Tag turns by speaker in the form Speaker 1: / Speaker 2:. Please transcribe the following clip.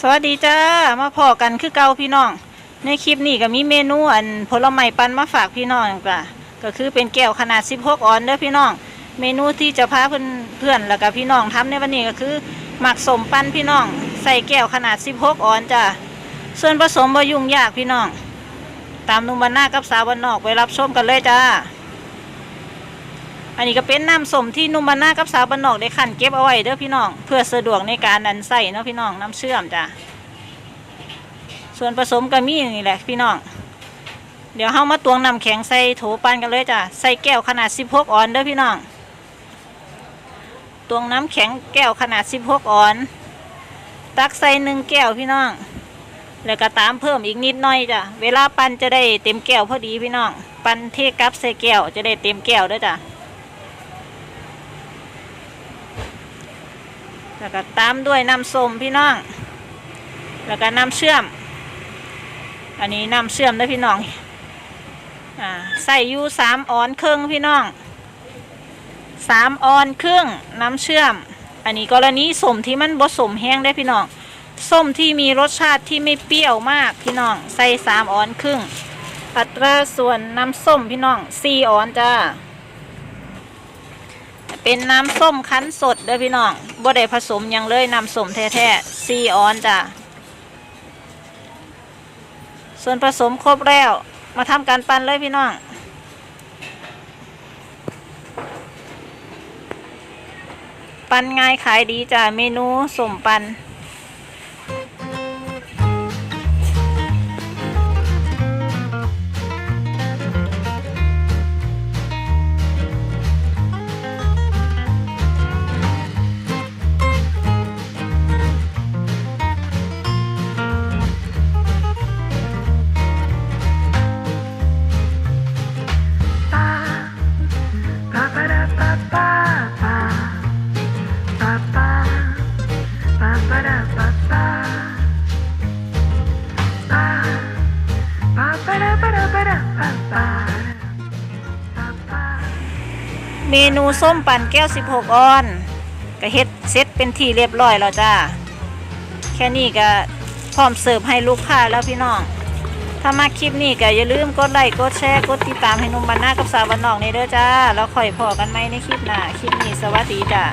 Speaker 1: สวัสดีจ้ามาพอกันคือเก่าพี่น้อง ในคลิปนี้ก็มีเมนูอันผลไม้ปันมาฝากพี่น้องจ้ะก็คือเป็นแก้วขนาด 16 ออนเด้อพี่น้อง เมนูที่จะพาเพื่อนเพื่อนแล้วก็พี่น้องทำในวันนี้ก็คือหมักสมปันพี่น้อง ใส่แก้วขนาด 16 ออนจ้ะส่วนผสมบ่ยุ่งยากพี่น้อง ตามนุ่มบันหน้ากับสาวบันนอกไปรับชมกันเลยจ้า อันนี้ก็เป็นน้ำส้มที่นุ่มบันหน้ากับสาวบันนอกได้ขันเก็บเอาไว้เด้อพี่น้อง เพื่อสะดวกในการอันใส่เนาะพี่น้องน้ำเชื่อมจ้ะส่วนผสมก็มีนี่แหละพี่น้อง เดี๋ยวเฮามาตวงน้ำแข็งใส่โถปันกันเลยจ้ะใส่แก้วขนาด 16 ออนเด้อพี่น้องตวงน้ำแข็งแก้วขนาด 16 ออน ตักใส่หนึ่งแก้วพี่น้อง แล้วก็ตามเพิ่มอีกนิดหน่อยจ้ะเวลาปั่นจะได้เต็มแก้วพอดีพี่น้อง ปั่นเทกับใส่แก้วจะได้เต็มแก้วด้วยจ้ะ แล้วก็ตามด้วยน้ำส้มพี่น้อง แล้วก็น้ำเชื่อม อันนี้น้ำเชื่อมเด้พี่น้องอ่าใส่ยูสามออนครึ่งพี่น้องสามออนครึ่งน้ำเชื่อม อันนี้กรณีสมที่มันบดสมแห้งได้พี่น้องส้มที่มีรสชาติที่ไม่เปรี้ยวมากพี่น้อง ใส่สามออนครึ่ง อัตราส่วนน้ำส้มพี่น้องสี่ออนจ้า เป็นน้ำส้มคั้นสดเด้อพี่น้องบ่ได้ผสมยังเลยน้ำส้มแท้ๆซีออนจ้ะ ส่วนผสมครบแล้ว มาทำการปั้นเลยพี่น้องปั้นง่ายขายดีจ้ะเมนูสมปัน เมนูส้มปั่นแก้ว 16 ออนก็เฮ็ดเสร็จเป็นที่เรียบร้อยแล้วจ้า แค่นี้ก็พร้อมเสิร์ฟให้ลูกค้าแล้วพี่น้อง ถ้ามาคลิปนี้ก็อย่าลืมกดไลค์กดแชร์กดติดตามให้นุ่มบันหน้ากับสาวบันนอกนี่เด้อจ้า แล้วค่อยพอกันไหมในคลิปหน้า คลิปนี้สวัสดีจ้า